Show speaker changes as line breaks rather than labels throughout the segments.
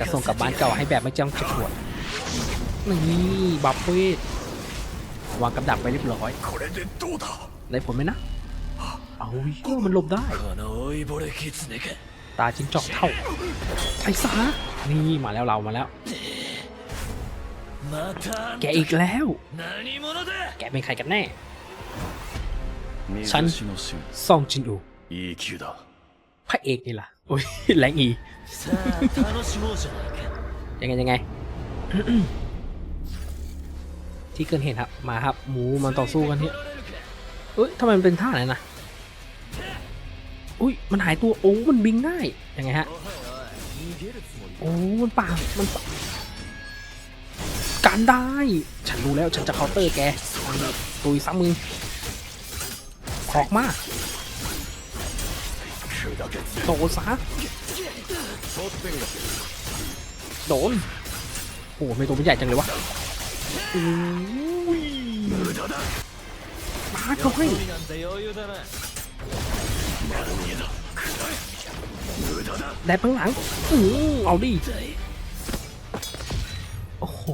จะส่งกลับบ้านเก่าให้แบบไม่จ้องจะปวดนี่บัฟเฟ่วางกับดักไปเรียบร้อยได้ผลไหมนะเอาก็มันลบได้ ตาจิ้งจอกเท่าไอ้สานี่มาแล้วเรามาแล้ว แกอีกแล้ว แกเป็นใครกันแน่ ฉันซองจินอู ระเอกนี่ล่ะโอ้ยแรงอียังไงยังไง ที่เกินเห็นครับ มาครับ หมูมันต่อสู้กันเนี่ยเอ้ยทำไมมันเป็นท่าไหนนะอุ้ยมันหายตัวโอ้มันบิง่ายยังไงฮะโอ้มันป่ามันการได้ ฉันรู้แล้วฉันจะเคาน์เตอร์แกตุยซ้ำมือออกมาก โดนซะโดนโอ้โหไม่ตัวมันใหญ่จังเลยวะอุ้ยมได้ปังหลังอือเาดิโอ้โห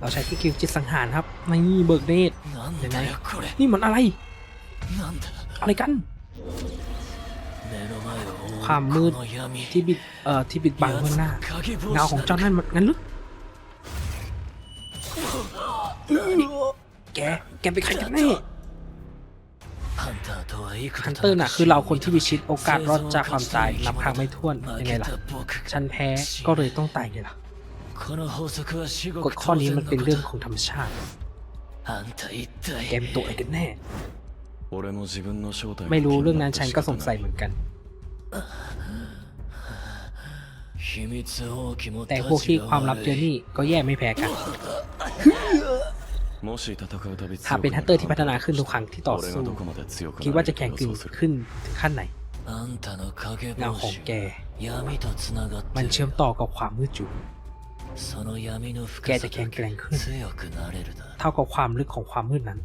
เราใช้ที่คิวจิตสังหารครับนี่เบิกเนต
ยังไง
นี่มันอะไร อะไรกันความมืดที่บิดเอ่อที่บิดบังเบื้องหน้าเงาของเจ้านั่นงั้นลึกแกแกไปใครกันแน่ฮันเตอร์น่ะคือเราคนที่วิชิตโอกาสรอดจากความตายนับครั้งไม่ถ้วนยังไงล่ะ ฉันแพ้ก็เลยต้องตายไงล่ะ กฎข้อนี้มันเป็นเรื่องของธรรมชาติเกมตัวไอ้กันแน่ ไม่รู้เรื่องนั้นฉันก็สงสัยเหมือนกัน แต่พวกที่ความลับเจอนี่ก็แย่ไม่แพ้กันหากเป็นฮันเตอร์ที่พัฒนาขึ้นทุกครั้งที่ต่อสู้ คิดว่าจะแข่งกึ่งขึ้นถึงขั้นไหนเงาของแก มันเชื่อมต่อกับความมืด
จุ๋
แกจะแข็งแกร่งขึ้น เท่ากับความลึกของความมืดนั้น